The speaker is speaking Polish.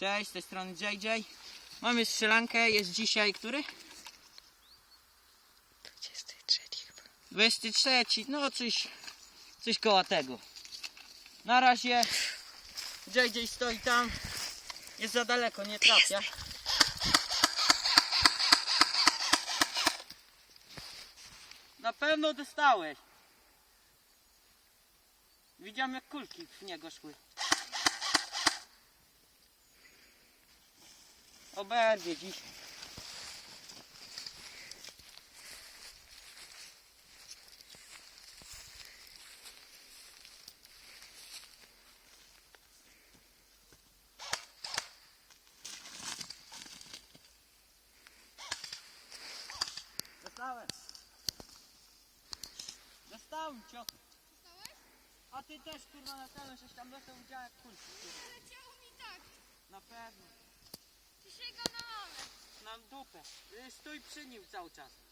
Cześć, z tej strony JJ. Mamy strzelankę, jest dzisiaj który? 23 chyba. 23, no coś, coś koło tego. Na razie JJ stoi tam, jest za daleko, nie trafia. Na pewno dostałeś. Widziałem jak kulki w niego szły. Oberwie dziś. Dostałem. Dostałem ciochy. A ty też kurwa na pewno coś tam dostał widziałem Stój przy nim cały czas.